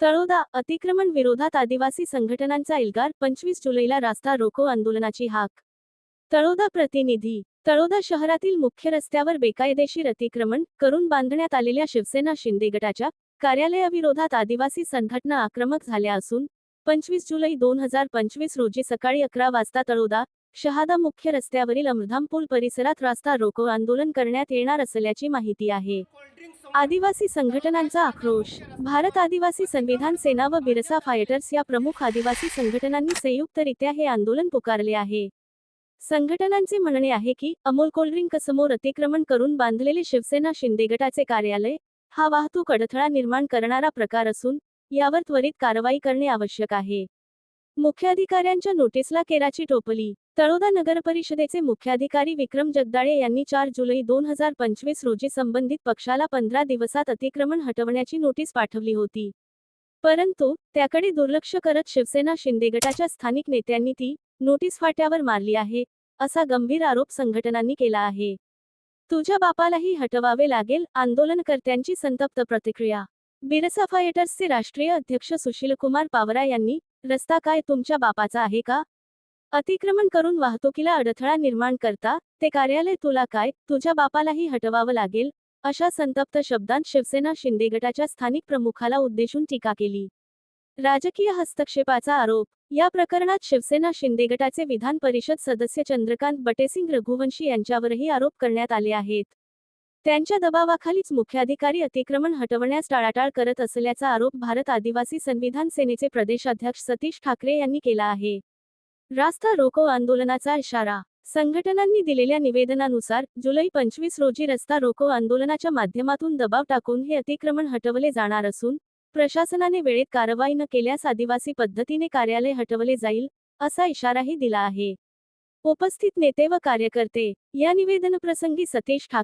तळोदा अतिक्रमण विरोधात आदिवासी संघटनांचा इल्गार पंचवीस जुलैला रास्ता रोको आंदोलनाची हाक. तळोदा प्रतिनिधी तळोदा शहरातील मुख्य रस्त्यावर बेकायदेशीर अतिक्रमण करून बांधण्यात आलेल्या शिवसेना शिंदे गटाच्या कार्यालयाविरोधात आदिवासी संघटना आक्रमक झाल्या असून पंचवीस जुलै दोन हजार पंचवीस रोजी सकाळी अकरा वाजता तळोदा शहादा मुख्य रस्त्यावरील अमृधाम पूल परिसरात रास्ता रोको आंदोलन करण्यात येणार असल्याची माहिती आहे. आदिवासी संघटनांचा आक्रोश. भारत आदिवासी संविधान सेना व बिरसा फायटर्स या प्रमुख आदिवासी संघटनांनी संयुक्तरित्या हे आंदोलन पुकारले आहे. संघटनांचे म्हणणे आहे की अमोल कोल्ड्रिंक समोर अतिक्रमण करून बांधलेले शिवसेना शिंदे गटाचे कार्यालय हा वाहतूक अडथळा निर्माण करणारा प्रकार असून यावर त्वरित कारवाई करणे आवश्यक आहे. मुख्याधिकाऱ्यांच्या नोटीसला केराची टोपली. तळोदा नगरपरिषदेचे मुख्याधिकारी विक्रम जगदाळे यांनी चार जुलै दोन हजार पंचवीस रोजी संबंधित पक्षाला पंधरा दिवसात अतिक्रमण हटवण्याची नोटीस पाठवली होती. परंतु त्याकडे दुर्लक्ष करत शिवसेना शिंदे गटाच्या स्थानिक नेत्यांनी ती नोटीस फाट्यावर मारली आहे असा गंभीर आरोप संघटनांनी केला आहे. तुझ्या बापालाही हटवावे लागेल आंदोलनकर्त्यांची संतप्त प्रतिक्रिया. बिरसा फायटर्सचे राष्ट्रीय अध्यक्ष सुशीलकुमार पावरा यांनी रस्ता काय तुमच्या बापाचा आहे का? अतिक्रमण करून वाहतुकीला अडथळा निर्माण करता ते कार्यालय तुला काय तुझ्या बापालाही हटवावं लागेल? अशा संतप्त शब्दांत शिवसेना शिंदे गटाच्या स्थानिक प्रमुखाला उद्देशून टीका केली. राजकीय हस्तक्षेपाचा आरोप या प्रकरणात शिवसेना शिंदे गटाचे विधान परिषद सदस्य चंद्रकांत बटेसिंग रघुवंशी यांच्यावरही आरोप करण्यात आले आहेत. त्यांच्या दबावाखालीच मुख्याधिकारी अतिक्रमण हटवण्यास टाळाटाळ करत असल्याचा आरोप भारत आदिवासी संविधान सेनेचे प्रदेशाध्यक्ष सतीश ठाकरे यांनी केला आहे. रास्ता रोको आंदोलनाचा इशारा. संघटनांनी दिलेल्या निवेदनानुसार जुलै पंचवीस रोजी रस्ता रोको आंदोलनाच्या माध्यमातून दबाव टाकून हे अतिक्रमण हटवले जाणार असून प्रशासनाने वेळेत कारवाई न केल्यास आदिवासी पद्धतीने कार्यालय हटवले जाईल असा इशाराही दिला आहे. उपस्थित नेते व कार्यकर्ते या निवेदनप्रसंगी सतीश ठाकरे